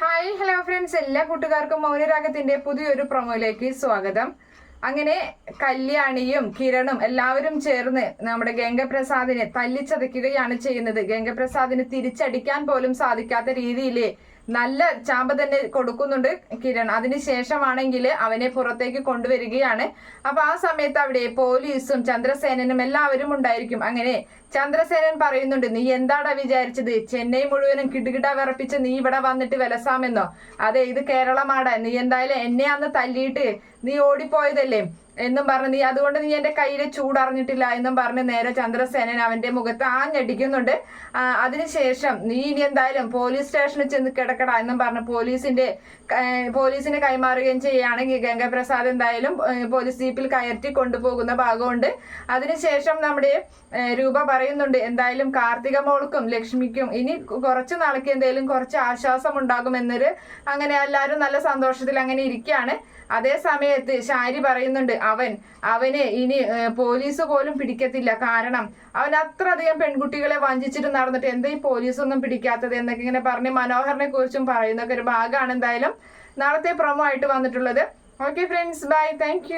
Hi hello friends എല്ലാ കൂട്ടുകാർക്കും മൗനരാഗത്തിന്റെ പുതിയൊരു പ്രൊമോയിലേക്ക് സ്വാഗതം. അങ്ങനെ കല്യാണിയും കിരണും എല്ലാവരും ചേർന്ന് നമ്മുടെ ഗംഗപ്രസാദിനെ തല്ലിച്ചതയ്ക്കുകയാണ് ചെയ്യുന്നത്. ഗംഗപ്രസാദിനെ തിരിച്ചടിക്കാൻ പോലും സാധിക്കാത്ത രീതിയിൽ നല്ല ചാമ്പ തന്നെ കൊടുക്കുന്നുണ്ട് കിരൺ. അതിനുശേഷമാണെങ്കിൽ അവനെ പുറത്തേക്ക് കൊണ്ടുവരികയാണ്. അപ്പൊ ആ സമയത്ത് അവിടെ പോലീസും ചന്ദ്രസേനനും എല്ലാവരും ഉണ്ടായിരിക്കും. അങ്ങനെ ചന്ദ്രസേനൻ പറയുന്നുണ്ട് നീ എന്താടാ വിചാരിച്ചത്? ചെന്നൈ മുഴുവനും കിടുകിട വിറപ്പിച്ച് നീ ഇവിടെ വന്നിട്ട് വിലസാമെന്നോ? അതെ ഇത് കേരളമാടാ. നീ എന്തായാലും എന്നെ അന്ന് തല്ലിയിട്ട് നീ ഓടിപ്പോയതല്ലേ? എന്നും പറഞ്ഞ് നീ അതുകൊണ്ട് നീ എന്റെ കയ്യിലെ ചൂടറിഞ്ഞിട്ടില്ല എന്നും പറഞ്ഞ് നേരെ ചന്ദ്രസേനൻ അവന്റെ മുഖത്ത് ആഞ്ഞടിക്കുന്നുണ്ട്. അതിനുശേഷം നീ ഇനി എന്തായാലും പോലീസ് സ്റ്റേഷനിൽ ചെന്ന് കിടക്കട എന്നും പറഞ്ഞ് പോലീസിന്റെ പോലീസിനെ കൈമാറുകയും ചെയ്യുകയാണെങ്കിൽ ഗംഗാപ്രസാദ് എന്തായാലും പോലീസ് ജീപ്പിൽ കയറ്റി കൊണ്ടുപോകുന്ന ഭാഗമുണ്ട്. അതിനുശേഷം നമ്മുടെ രൂപ പറയുന്നുണ്ട് എന്തായാലും കാർത്തിക മോൾക്കും ലക്ഷ്മിക്കും ഇനി കുറച്ച് നാളേക്ക് എന്തായാലും കുറച്ച് ആശ്വാസം ഉണ്ടാകുമെന്നൊരു അങ്ങനെ എല്ലാവരും നല്ല സന്തോഷത്തിൽ അങ്ങനെ ഇരിക്കുകയാണ്. അതേ സമയത്ത് ഷാരി പറയുന്നുണ്ട് അവൻ അവനെ ഇനി പോലീസ് പോലും പിടിക്കത്തില്ല. കാരണം അവൻ അത്രയധികം പെൺകുട്ടികളെ വഞ്ചിച്ചിട്ട് നടന്നിട്ട് എന്താ ഈ പോലീസ് ഒന്നും പിടിക്കാത്തത്? എന്നൊക്കെ ഇങ്ങനെ പറഞ്ഞ് മനോഹറിനെ കുറിച്ചും പറയുന്നൊക്കെ ഒരു ഭാഗമാണ് എന്തായാലും നാളത്തെ പ്രൊമോ ആയിട്ട് വന്നിട്ടുള്ളത്. Okay friends bye thank